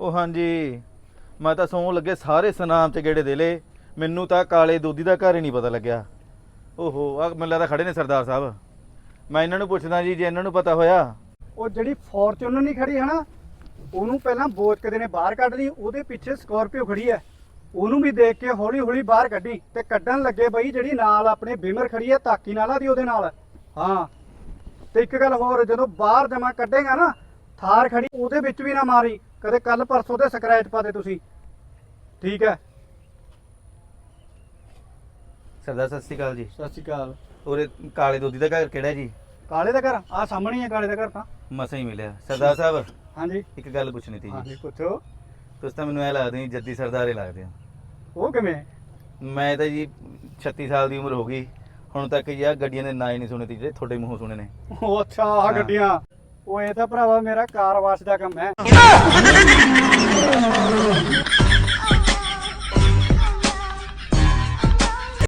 ਉਹ ਹਾਂਜੀ। ਮੈਂ ਤਾਂ ਸੌਂ ਲੱਗੇ ਸਾਰੇ ਸਨਾਮ ਚ ਗੇੜੇ ਦੇ ਲੇ ਮੈਨੂੰ ਤਾਂ ਕਾਲੇ ਦੋਦੀ ਦਾ ਘਰ ਹੀ ਨਹੀਂ ਪਤਾ ਲੱਗਿਆ। ਓਹੋ, ਆ ਮੈਨੂੰ ਲੱਗਦਾ ਖੜੇ ਨੇ ਸਰਦਾਰ ਸਾਹਿਬ। ਮੈਂ ਇਹਨਾਂ ਨੂੰ ਪੁੱਛਦਾ ਜੀ, ਜੇ ਇਹਨਾਂ ਨੂੰ ਪਤਾ ਹੋਇਆ। ਉਹ ਜਿਹੜੀ ਫੋਰਚੂਨਰ ਨਹੀਂ ਖੜੀ ਹੈ ਨਾ, ਉਹਨੂੰ ਪਹਿਲਾਂ ਬੋਚਕਦੇ ਨੇ ਬਾਹਰ ਕੱਢ ਲਈ, ਉਹਦੇ ਪਿੱਛੇ ਸਕਾਰਪੀਓ ਖੜੀ ਹੈ। ਉਹਨੂੰ ਵੀ ਦੇਖ ਕੇ ਹੌਲੀ ਹੌਲੀ ਬਾਹਰ ਕੱਢੀ ਤੇ ਕੱਢਣ ਲੱਗੇ ਬਈ ਜਿਹੜੀ ਨਾਲ ਆਪਣੇ ਬਿਮਰ ਖੜੀ ਹੈ, ਤਾਕੀ ਨਾਲਾ ਦੀ ਉਹਦੇ ਨਾਲ। ਹਾਂ। ਤੇ ਇੱਕ ਗੱਲ ਹੋਰ, ਜਦੋਂ ਬਾਹਰ ਜਮਾ ਕੱਢੇਗਾ ਨਾ, ਥਾਰ ਖੜੀ, ਉਹਦੇ ਵਿੱਚ ਵੀ ਨਾ ਮਾਰੀ। ਕਦੇ ਕੱਲ ਪਰਸੋਂ ਤੇ ਸਕ੍ਰੈਚ ਪਾ ਦੇ ਤੁਸੀਂ। ਠੀਕ ਹੈ। ਸਰਦਾਰ ਸਤਿ ਸ਼੍ਰੀ ਅਕਾਲ ਜੀ। ਸਤਿ ਸ਼੍ਰੀ ਅਕਾਲ। ਉਰੇ ਕਾਲੇ ਦੋਦੀ ਦਾ ਘਰ ਕਿਹੜਾ ਜੀ? ਕਾਲੇ ਦਾ ਘਰ? ਆ ਸਾਹਮਣੇ ਹੀ ਹੈ ਕਾਲੇ ਦਾ ਘਰ ਤਾਂ। ਮਸਾਂ ਹੀ ਮਿਲਿਆ। ਸਰਦਾਰ ਸਾਹਿਬ ਹਾਂਜੀ। ਇੱਕ ਗੱਲ ਪੁੱਛਣੀ ਸੀ ਜੀ। ਹਾਂਜੀ ਪੁੱਛੋ। ਤੁਸੀਂ ਤਾਂ ਮੈਨੂੰ ਐ ਲੱਗਦੇ ਜੀ ਜੱਦੀ ਸਰਦਾਰੇ ਲੱਗਦੇ ਹੋ। ਉਹ ਕਿਵੇਂ? ਮੈਂ ਤਾਂ ਜੀ 36 ਸਾਲ ਦੀ ਉਮਰ ਹੋ ਗਈ। ਹੁਣ ਤੱਕ ਯਾ ਗੱਡੀਆਂ ਦੇ ਨਾਂ ਹੀ ਨਹੀਂ ਸੁਣੇ ਤੀ ਜਿਹੜੇ ਤੁਹਾਡੇ ਮੂੰਹੋਂ ਸੁਣੇ ਨੇ। ਉਹ ਅੱਛਾ ਆ ਗੱਡੀਆਂ। ਉਹ ਇਹ ਤਾਂ ਭਰਾਵਾ ਮੇਰਾ ਕਾਰ ਵਾਸ਼ ਦਾ ਕੰਮ ਹੈ।